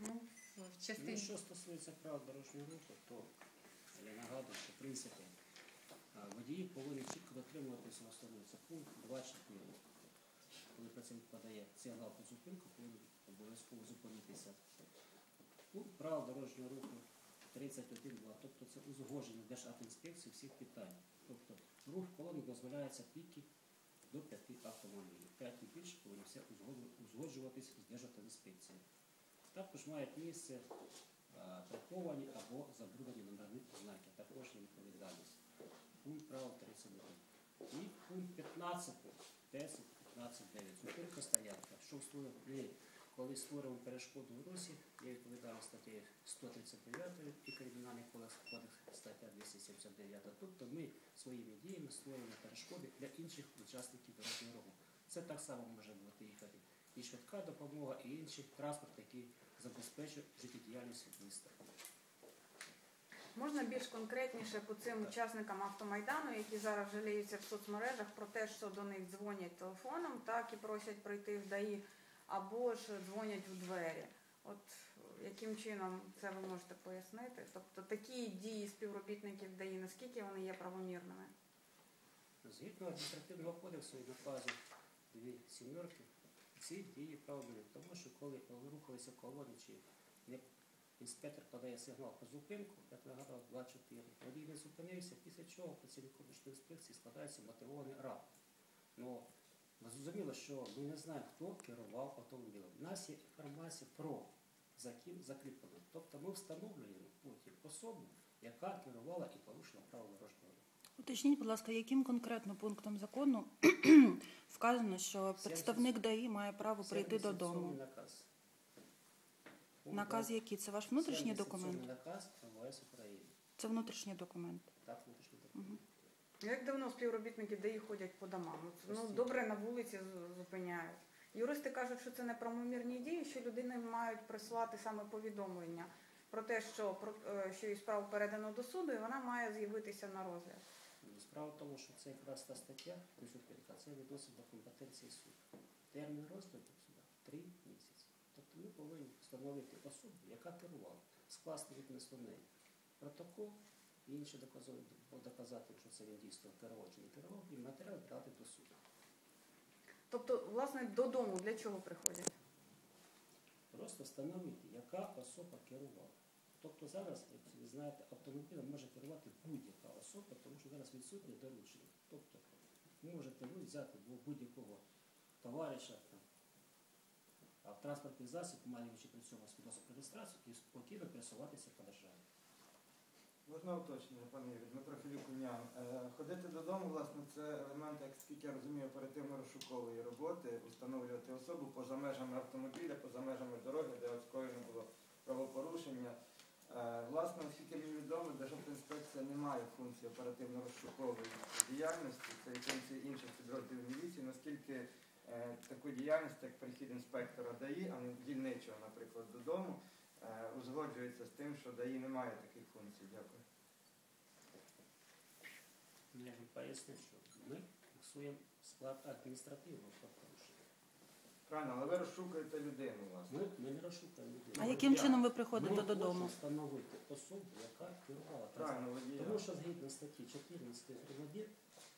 Ну, в Ну, що стосується прав дорожнього руху, то я нагадую, що в принципі водії повинні чітко дотримуватися. Це пункт 24. Коли працівник подає сигнал про зупинку, повинен обов'язково зупинитися. Пункт прав дорожнього руху 31.2. Тобто це узгодження Державтоінспекції всіх питань. Тобто рух в колоні дозволяється тільки до 5 автомобілів. 5 і більше повинні все узгоджу- узгоджуватись з Державтоінспекцією. Також мають місце е, приховані або забруднені номерні знаки, також є відповідальність. Пункт права 31. І пункт 15, 10, 15, 9. Зупинка стоянка. Що ми, коли створюємо перешкоду в русі, є відповідальність статтею 139 і Кримінальний кодекс стаття 279. Тобто ми своїми діями створюємо перешкоди для інших учасників дорожнього руху. Це так само може бути їхати і швидка допомога, і інший транспорт, який забезпечує життєдіяльність міста. Можна більш конкретніше по цим учасникам автомайдану, які зараз жаліються в соцмережах про те, що до них дзвонять телефоном, так і просять прийти в ДАІ, або ж дзвонять у двері. От яким чином це ви можете пояснити? Тобто такі дії співробітників ДАІ, наскільки вони є правомірними? Згідно адміністративного кодексу і наказу дві сімерки, ці дії правомірні, тому що коли рухалися колони чи як інспектор подає сигнал про зупинку, як нагадав 24, водій не зупинився, після чого працівнику інспекції складається мотивований рапорт. Ну, зрозуміло, що ми не знаємо, хто керував автомобілем. У нас є інформація про за ким закріплено. Тобто ми встановлюємо потім особу, яка керувала і порушила право дорожнього. Уточніть, будь ласка, яким конкретно пунктом закону вказано, що представник ДАІ має право прийти додому? Наказ. Наказ який? Це ваш внутрішній документ? наказ МВС України. Це внутрішній документ. Так, внутрішній документ. Як давно співробітники ДАІ ходять по домам? От, Ну, Постійно. добре на вулиці з- зупиняють. Юристи кажуть, що це неправомірні дії, що людини мають прислати саме повідомлення про те, що, про, е, що її справу передано до суду, і вона має з'явитися на розгляд. Справа в тому, що це якраз та стаття, це відносить до компетенції суду. Термін розгляду суда три місяці. Тобто ми повинні встановити особу, яка керувала, скласти відносно неї протокол і інші доказові доказати, що це він дійсно керував чи не керував, і матеріал брати до суду. Тобто, власне, додому для чого приходять? Просто встановити, яка особа керувала. Тобто зараз, як ви знаєте, автомобілем може керувати будь-яка особа, тому що зараз відсутнє доручення. Тобто можете ви взяти будь-якого товариша там, а в транспортний засіб, маючи при цьому свідоцтво реєстрацію, і спокійно пересуватися по державі. Можна уточнення, пане Юрій, Дмитро Філіпунян. Е, Ходити додому, власне, це елемент, як скільки я розумію, оперативно-розшукової роботи, встановлювати особу поза межами автомобіля, поза межами дороги, де скоєно було правопорушення. Е, Власне, оскільки мені відомо, Державтоінспекція не має функції оперативно-розшукової діяльності, це є функції інших підрозділів міліції, наскільки е, таку діяльність, як прихід інспектора ДАІ, а не дільничого, наприклад, додому, е, узгоджується з тим, що ДАІ не має таких функцій. Дякую. Я поясню, що ми фіксуємо склад адміністративного. Правильно, але ви розшукуєте людину, власне. Ми, ми не розшукаємо людину. А яким Я- чином ви приходите ми додому? хочемо встановити особу, яка керувала транспортом. Водія. Тому що згідно статті 14 1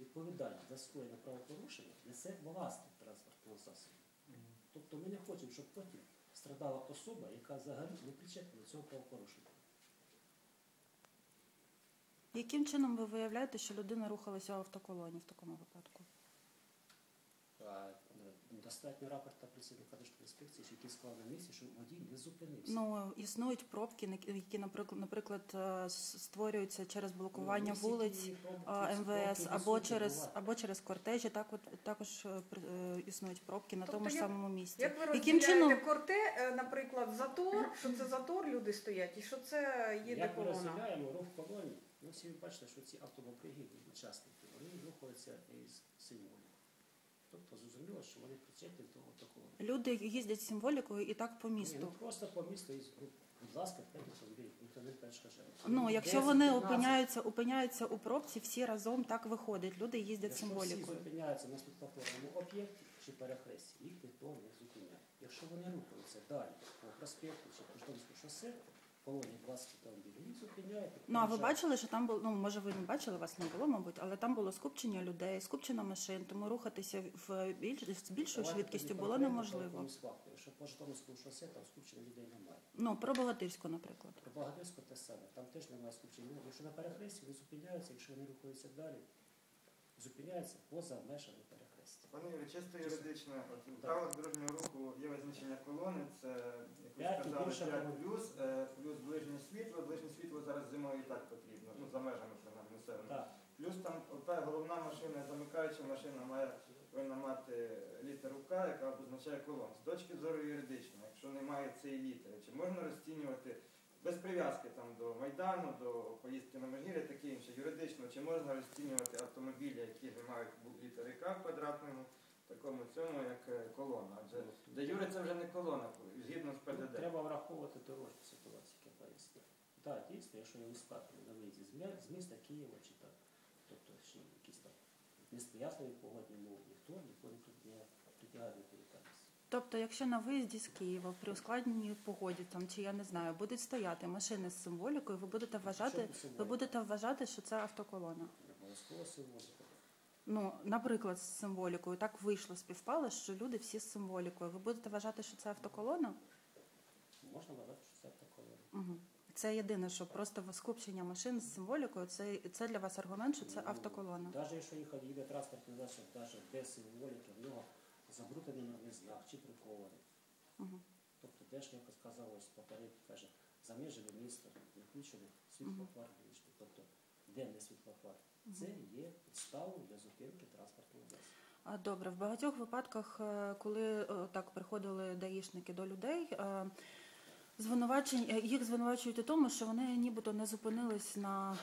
відповідальність за скоєне правопорушення несе власник транспортного засобу. Тобто ми не хочемо, щоб потім страдала особа, яка взагалі не причетна до цього правопорушення. Яким чином ви виявляєте, що людина рухалася в автоколоні в такому випадку? А, достатньо рапорта працівника Держінспекції, який склав на місці, що водій не зупинився. Ну існують пробки, які, наприклад, е, створюються через блокування Ну, вулиць ті пробки, МВС пробки або через або через кортежі. Так от також е, е, існують пробки на Тобто тому ж самому місці. Як ви Яким розділяєте чином корте, е, наприклад, затор, що це затор, люди стоять, і що це їде Як ми розділяємо рух колонії, ну всі ви бачите, що ці автобопригідні учасники, вони рухаються із символів. Тобто зрозуміло, що вони причетні до такого. люди їздять з символікою і так по Ні, ну місту? просто по місту, ну, будь ласка, автомобілів, ніхто не перешкоджає. Ну, якщо 10, вони 15, опиняються, опиняються у пробці, всі разом так виходить. Люди їздять Якщо всі символікою. зупиняються на світлофорному об'єкті чи перехресті, їх ніхто не зупиняє. Якщо вони рухаються далі по проспекту чи по Житомирському шосе, колонії 20 автомобілів, їх зупиняють. Ну а ви бачили, що там було, ну може ви не бачили, вас не було, мабуть, але там було скупчення людей, скупчення машин, тому рухатися в більш з більшою Давайте швидкістю тоді було неможливо. Якщо по Житомирському шосе, там скупчення людей немає. Ну про Богатирську, наприклад. Про Багадирську те саме, там теж немає скупчення людей. Якщо на перехресті, вони зупиняються, якщо вони рухаються далі, зупиняються поза межами перехрестя. Пане Юрій, чисто юридично, от у правилах дорожнього руху є визначення колони, це як ви сказали, більше 5 плюс, е, плюс ближнє світло, ближнє світло зараз зимою і так потрібно, ну за межами принаймні населення. Так, Плюс там ота головна машина, замикаюча машина має повинна мати літеру К, яка обозначає колон. З точки зору юридичної, якщо немає цієї літери, чи можна розцінювати без прив'язки там до майдану, до поїздки на Межгір'я, таке інше, юридично, чи можна розцінювати автомобілі, які не мають літери К в квадратному такому цьому, як е, колона? Адже де Юре це вже не колона, згідно з ну, ПДД. треба враховувати дорожню ситуацію, як я пояснив. Так, дійсно, якщо я вискакую на виїзді з міста Києва чи так, тобто ще якісь там несприятливі погодні умови, ніхто ніколи тут не притягає до. Тобто, якщо на виїзді з Києва при ускладненій погоді там чи я не знаю, будуть стояти машини з символікою, ви будете вважати, ви будете вважати, що це автоколона. Обов'язково символіка. Ну, наприклад, з символікою так вийшло, співпало, що люди всі з символікою. Ви будете вважати, що це автоколона? Можна вважати, що це автоколона. Угу. Це єдине, що просто скупчення машин з символікою, це, це для вас аргумент, що це автоколона. Навіть якщо їхав їде транспортний засіб, навіть без символіки, в нього забруднений номерний знак чи прикований. Угу. Тобто теж якось казалось попередньо, каже, за межами міста включений світлофар вуличний, тобто денний світлофар. Це є підставою для зупинки транспортного засобу. Добре, в багатьох випадках, е, коли е, так приходили даїшники до людей, е, звинувачень їх звинувачують у тому, що вони нібито не зупинились на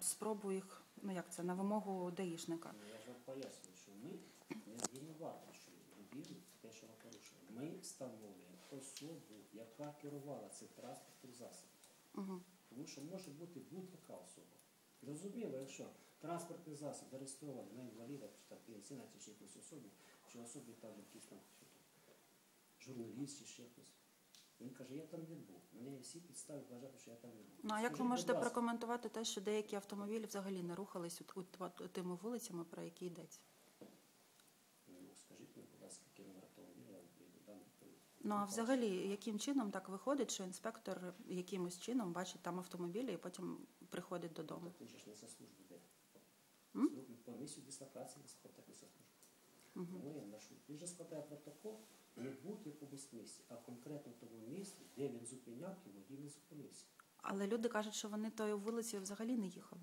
спробу їх, ну як це, на вимогу даїшника. Ну, Я ж вам пояснюю, що ми не звинувачуємо людину те, що вона порушила. Ми встановлюємо особу, яка керувала цим транспортним засобом. Угу. Тому що може бути будь-яка особа. Зрозуміло, якщо транспортний засіб зареєстрований на інваліда, чи там пенсіна, чи якусь особу, чи особі там якийсь там що там, журналіст чи ще хтось. Він каже, я там не був. Мене всі підстави вважати, що я там не був. Ну а як ви можете прокоментувати те, що деякі автомобілі взагалі не рухались от, от, от тими вулицями, про які йдеться? Ну, скажіть мені, будь ласка, який номер автомобіля, я вам дам відповідь. Ну а взагалі, яким чином так виходить, що інспектор якимось чином бачить там автомобілі і потім приходить додому? Так він же ж не за службу йде. М? По місію дислокації не не за службу. Моє маршрут. Він же складає протокол не в будь-якомусь місці, а конкретно в тому місці, де він зупиняв і водій не зупинився. Але люди кажуть, що вони тою вулицею взагалі не їхали.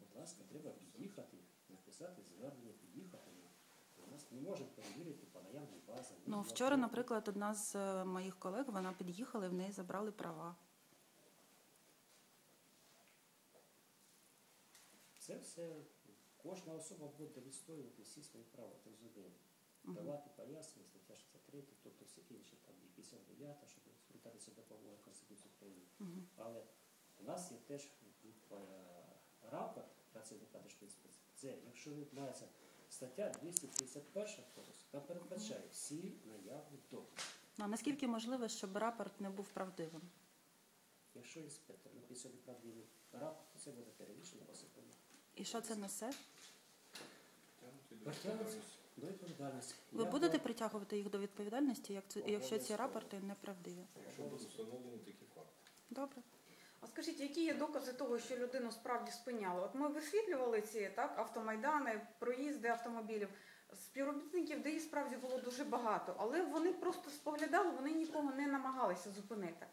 Будь ласка, треба під'їхати, написати звернення, під'їхати. У нас не може перевірити по наявній. Ну вчора, наприклад, одна з е, моїх колег вона під'їхала і в неї забрали права. Це все кожна особа буде відстоювати всі свої права та зробили. Давати пояснення, стаття 63, тобто всі інші там і 59, щоб звертатися до Павлова Конституції України. Але у нас є теж е, працівника Держпідспеції. Це, якщо відбувається стаття 251 кодексу, там передбачає всі наявні докази. Ну, а наскільки можливо, щоб рапорт не був правдивим? Якщо інспектор написав неправдивий рапорт, це буде перевішено посипано. І що це несе? До відповідальності. Ви Я будете притягувати їх до відповідальності, як це, якщо ці рапорти неправдиві? Якщо будуть встановлені такі факти. Добре. А скажіть, які є докази того, що людину справді спиняли? От ми висвітлювали ці так, автомайдани, проїзди автомобілів. Співробітників ДАІ справді було дуже багато, але вони просто споглядали, вони нікого не намагалися зупинити.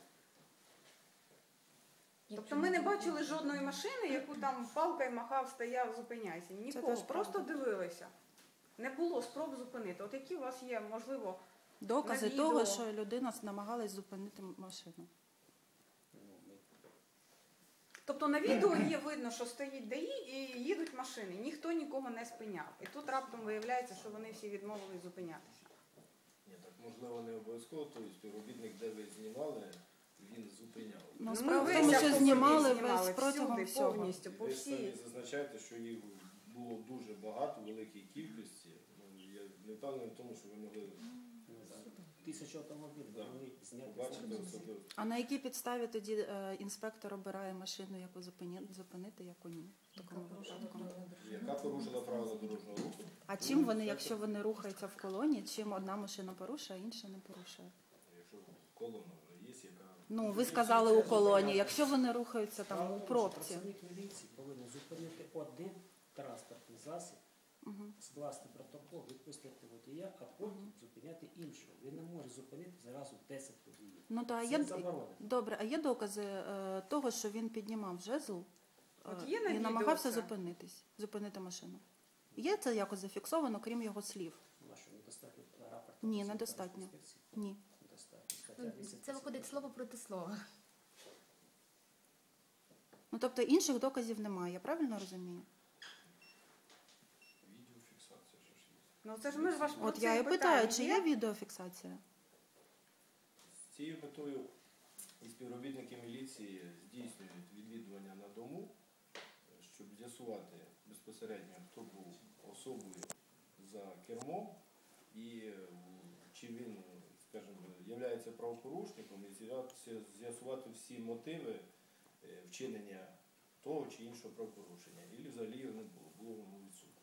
Тобто ми не бачили жодної машини, яку там палкою махав, стояв, зупиняйся. Нікого, просто дивилися. Не було спроб зупинити. От які у вас є, можливо, Докази того, що людина намагалась зупинити машину. Ну, Тобто на відео є видно, що стоїть ДАІ і їдуть машини. Ніхто нікого не спиняв. І тут раптом виявляється, що вони всі відмовились зупинятися. Ні, так можливо не обов'язково, тобто співробітник, де ви знімали, він зупиняв. Ну, ми справа в тому, що автомобіль знімали знімали весь протягом всюди, всього. повністю, по Ви ж самі всій. зазначаєте, що їх було дуже багато, великій кількості. Ну, я не впевнений в тому, що ви могли. Тисячу автомобілів, Да. вони зняти. Побачите особливо. А на якій підставі тоді е, інспектор обирає машину, яку зупині- зупинити, яку ні? В такому випадку. Яка порушила правила дорожнього руху? А чим вони, якщо вони рухаються в колоні, чим одна машина порушує, а інша не порушує? Якщо колона є, яка Ну, ви сказали у колоні, якщо вони рухаються там у пробці. Працівник міліції повинен зупинити один транспортний засіб. Скласти протокол, відпустити водія, а потім зупиняти іншого. Він не може зупинити зразу 10 водіїв. Ну то а Це є добре, а є докази е, того, що він піднімав жезл е, От є на і відео намагався це? зупинитись, зупинити машину. Є це якось зафіксовано, крім його слів? Ну, а що, недостатньо рапорту? Ні, недостатньо. інспекції? Ні. Недостатньо. Стаття 230. Це виходить слово проти слова. Ну тобто інших доказів немає, я правильно розумію? відеофіксація ж є. Ну це ж ми ж ваш От я і питаю, чи є відеофіксація? З цією метою і співробітники міліції здійснюють відвідування на дому, щоб з'ясувати безпосередньо, хто був особою за кермом і е, чи він, скажімо, є правопорушником і з'ясувати всі мотиви е, вчинення того чи іншого правопорушення. І взагалі його не було, було воно відсутнє.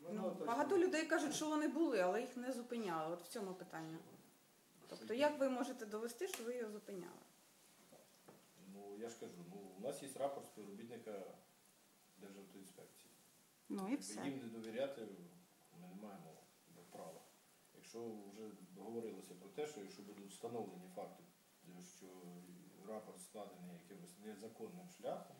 Можна Ну, уточнити? Багато людей кажуть, що вони були, але їх не зупиняли. От в цьому питання. Тобто, як ви можете довести, що ви його зупиняли? Ну, я ж кажу, ну, у нас є рапорт співробітника Державтоінспекції. Ну і все. Їм не довіряти ми не маємо права. Якщо вже говорилося про те, що якщо будуть встановлені факти, що рапорт складений якимось незаконним шляхом,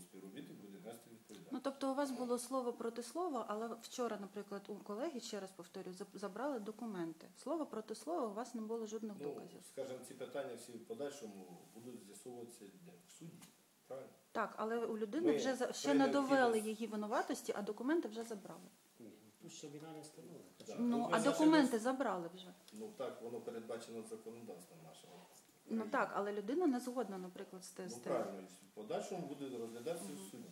співробітник буде нести Ну тобто у вас було слово проти слова, але вчора, наприклад, у колеги, ще раз повторюю, забрали документи. Слово проти слова, у вас не було жодних Ну, доказів. скажімо, ці питання всі в подальшому будуть з'ясовуватися де? в суді. Правильно? Так, але у людини Ми вже ще не довели її винуватості, а документи вже забрали. Ну, ще війна не встановлена. Ну Ну, а документи забрали вже. Ну так, воно передбачено законодавством нашого. Ну так, але людина не згодна, наприклад, з Ну ТСТ. правильно, в подальшому буде розглядатися в суді.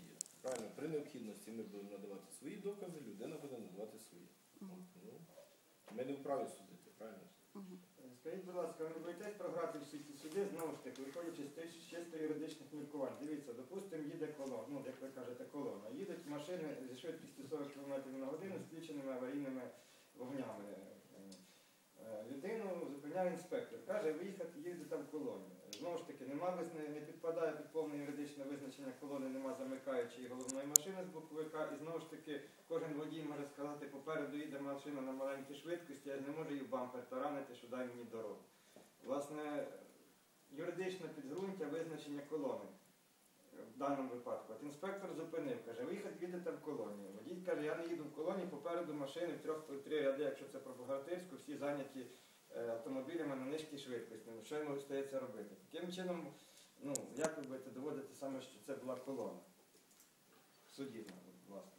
Правильно, при необхідності ми будемо надавати свої докази, людина буде надавати свої. Ну, ми не вправі судити, правильно? Мгм. Скажіть, будь ласка, ви не боїтесь програти всі ці суди, знову ж таки, виходячи з тих з чисто юридичних міркувань. Дивіться, допустимо, їде колона, ну, як ви кажете, колона. Їдуть машини зі швидкістю 40 км на годину з включеними аварійними вогнями. Е, Людину зупиняє інспектор. Каже, виїхати їздити в колоні. Знову ж таки, нема не підпадає під повне юридичне визначення колони, нема замикаючої головної машини з боковика. І знову ж таки, кожен водій може сказати, попереду їде машина на маленькій швидкості, я не можу її в бампер таранити, що дай мені дорогу. Власне, юридичне підґрунтя визначення колони в даному випадку. От інспектор зупинив, каже, виїхати їдете в колонію. Водій каже, я не їду в колонію, попереду машини в трьох три ряди, якщо це про Богатирську, всі зайняті е, автомобілями на низькій швидкості. Ну, що йому стається робити? Таким чином, ну, як ви будете доводити саме, що це була колона? В суді, власне.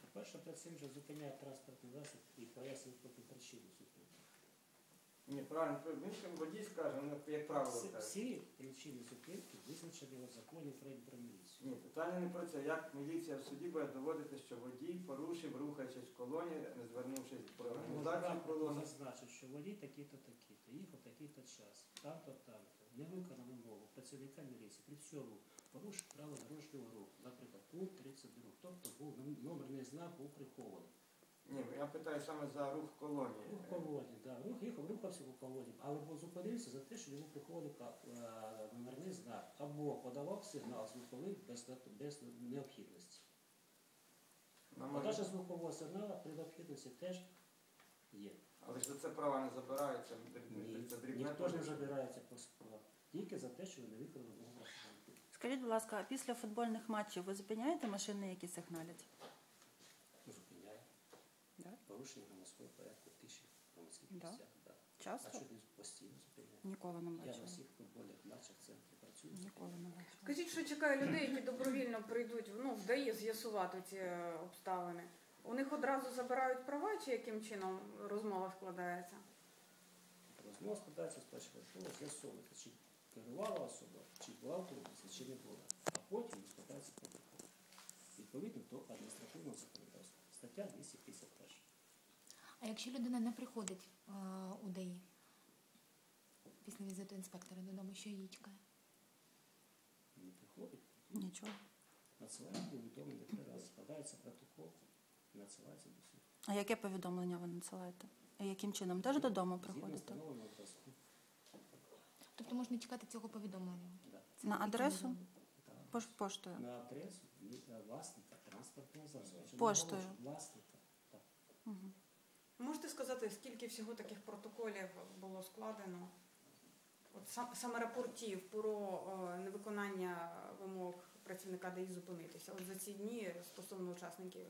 По-перше, перед цим вже зупиняє транспортний засіб і пояснює потім причину. Ні, правильно, він водій скаже, ну, як правило, Всі, так. всі причини зупинки визначені в законі про міліцію. Ні, питання не про це. Як міліція в суді буде доводити, що водій порушив, рухаючись в колоні, не звернувшись про організацію колони. зазначити, що водій такий-то такий-то, їхав такий-то час, там-то, там-то, не виконав вимогу працівника міліції. При цьому порушив правила дорожнього руху, наприклад, пункт 32, тобто був ном- номерний знак був прихований. Ні, я питаю саме за рух колонії. Рух по воді, да, рух їхав, рухався по воді, але був зупинився за те, що йому приходив е, номерний знак або подавав сигнал звуковий без, без необхідності. Подача звукового сигналу при необхідності теж є. Але ж за це права не забираються. Ні, Це дрібне ніхто ж не забирається по справах. Тільки за те, що ви не виконали. Скажіть, будь ласка, а після футбольних матчів ви зупиняєте машини, які сигналять? Порушення громадського порядку в громадських Да. місцях. Да. А Часто? що він постійно зупиняє? Ніколи не Я на всіх футбольних матчах центрі працюю. Ніколи не бачила. Скажіть, що чекає людей, які добровільно прийдуть, ну, вдає з'ясувати ці е, обставини. У них одразу забирають права, чи яким чином розмова складається? Розмова складається з спочатку, з'ясовувати, чи керувала особа, чи була в турбуці, чи не була. А потім складається протокол. Відповідно до адміністративного законодавства. Стаття 251. А якщо людина не приходить е, у ДАІ після візиту інспектора додому, що її чекає? Не приходить, Нічого. надсилає повідомлення три рази, складається протокол, надсилається до суду. А яке повідомлення ви надсилаєте? І яким чином? Теж додому приходите? Тобто можна чекати цього повідомлення. Да. Це На адресу? Пош- Поштою. На адресу е, власника транспортного засобу. Поштою. Власника. Так. Угу. Можете сказати, скільки всього таких протоколів було складено? От сам, саме рапортів про е, невиконання вимог працівника ДАІ зупинитися. От за ці дні стосовно учасників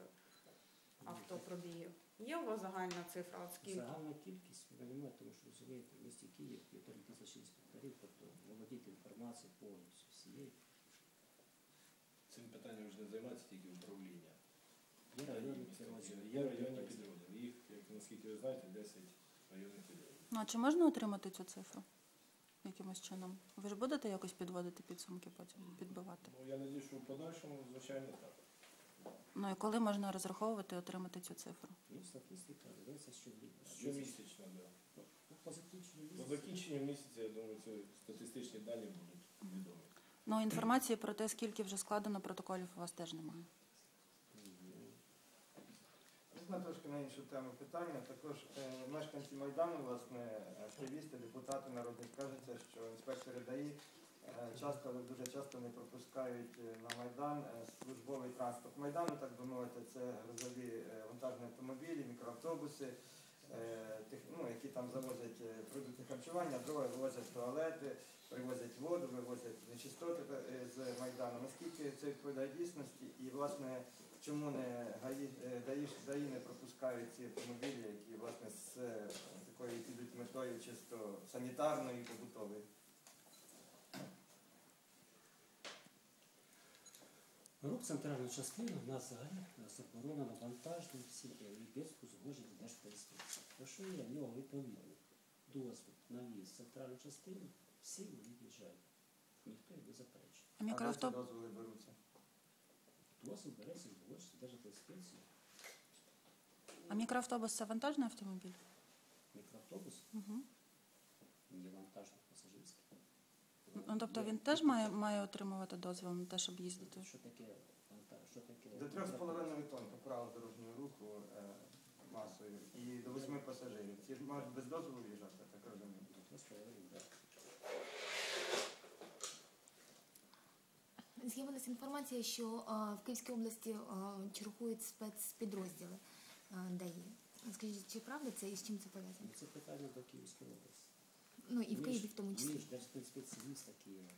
автопробігів. Є у вас загальна цифра? От скільки? Загальна кількість, ви немає, тому що розумієте, в місті Київ півтори тисячі інспекторів, тобто володіти інформацією повністю всією. Цим питанням вже не займається тільки управління. Є районні підрозділи. Є районні підрозділи. Їх, як наскільки ви знаєте, 10 районних підрозділів. Ну, а чи можна отримати цю цифру? Якимось чином? Ви ж будете якось підводити підсумки потім, підбивати? Ну, я надію, що в подальшому, звичайно, так. Ну і коли можна розраховувати і отримати цю цифру? Ну, статистика ведеться щодня. Щомісячно, да. Ну, по закінченню По місяця. закінченню місяця, я думаю, ці статистичні дані будуть відомі. Ну, інформації про те, скільки вже складено протоколів, у вас теж немає. Можна трошки на іншу тему питання. Також е, мешканці Майдану, власне, активісти, депутати народні скажуться, що інспектори ДАІ е, часто, дуже часто не пропускають е, на Майдан службовий транспорт Майдану, так би мовити, це грузові вантажні автомобілі, мікроавтобуси, ну, які там завозять продукти харчування, дрова, вивозять туалети, привозять воду, вивозять нечистоти е, з Майдану. Наскільки це відповідає дійсності? І, власне, чому не ГАІ, е, не пропускають ці автомобілі, які власне з е, такою підуть метою чисто санітарної і побутової? Рух центральної частини у нас взагалі заборонено вантажним всім і без узгодження Держпоінспекції. Про що в нього відповідний дозвіл на в'їзд центральну частину, всі вони в'їжджають. Ніхто їх не заперечує. А А де дозволи беруться? Дозвіл береться узгодження Держпоінспекції. а мікроавтобус це вантажний автомобіль? Мікроавтобус Угу. не вантажний пасажирський. Ну, тобто він теж має, має отримувати дозвіл на те, щоб їздити? Що таке вантаж? Що таке? До 3,5 тонн по правилах дорожнього руху е, масою і до 8 пасажирів. Ці ж можуть без дозволу в'їжджати, так розумію. До 3,5, да. З'явилася інформація, що в Київській області чергують спецпідрозділи а, ДАІ. Скажіть, чи правда це і з чим це пов'язано? Ну, Це питання до Київської області. Ну і в Києві в тому числі. Ми ж Держспецспеції міста Києва.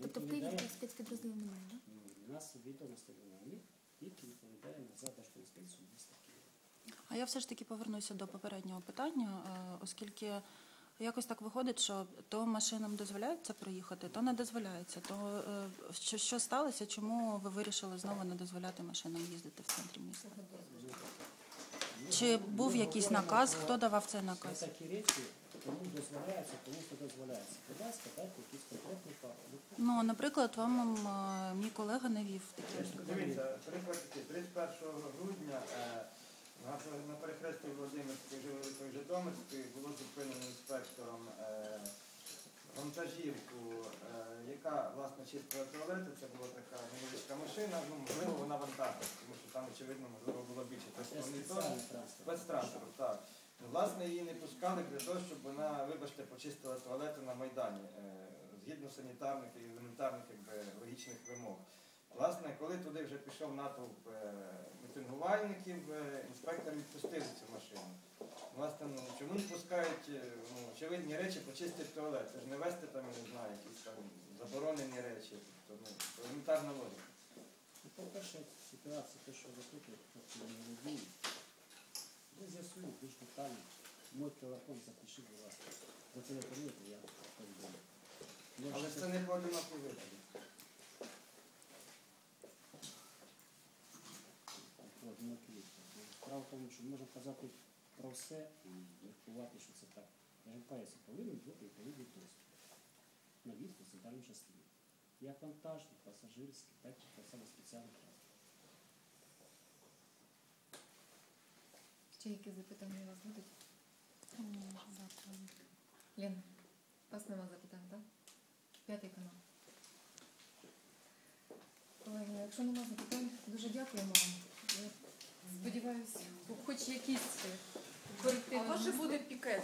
Тобто в Києві спецпідрозділів немає, так? Ну, У нас відомостей немає. Тільки відповідаємо за Держспецспецію міста Києва. А я все ж таки повернуся до попереднього питання, е, оскільки якось так виходить, що то машинам дозволяється проїхати, то не дозволяється. То е, що, що сталося? Чому ви вирішили знову не дозволяти машинам їздити в центрі міста? Чи був якийсь наказ? Хто давав цей наказ? такі речі, кому дозволяється, кому не дозволяється. Будь ласка, дайте якийсь конкретний факт. Ну, наприклад, вам е, мій колега навів такі. Дивіться, приклад такий. 31 грудня е, на, перехресті Володимирської Великої Житомирської було зупинено інспектором е, вантажівку, е, яка власне чистила туалети. Це була така невеличка машина. Ну, можливо, вона вантажна, тому що там, очевидно, можливо, було більше Це 3,5 тонн. Спецтранспорт, так. Власне, її не пускали для того, щоб вона, вибачте, почистила туалети на Майдані, е, згідно санітарних і елементарних якби, логічних вимог. Власне, коли туди вже пішов натовп е, мітингувальників, е, інспектор відпустив цю машину. Власне, ну, чому не пускають е, ну, очевидні речі почистити туалет? Це ж не вести там, я не знаю, якісь там заборонені речі. Тобто, ну, елементарна логіка. Ну, По-перше, ситуація, те, що ви тут, не володіє. Ви з'ясуємо більш детально. Мой телефон запишіть, будь ласка. Зателефонуйте, я повідомлю. Але це не поодинокий випадок. в тому, що можна казати про все і врахувати, що це так. РМПС повинен бути відповідний доступ на війську центральній частині. Як вантажний, пасажирський, так і так само спеціальний транспорт. Ще які запитання у вас будуть? Лен, вас нема запитань, так? П'ятий канал. Колеги, якщо нема запитань, дуже дякуємо вам. Сподіваюся, хоч якісь е, корективи. А у буде пікет.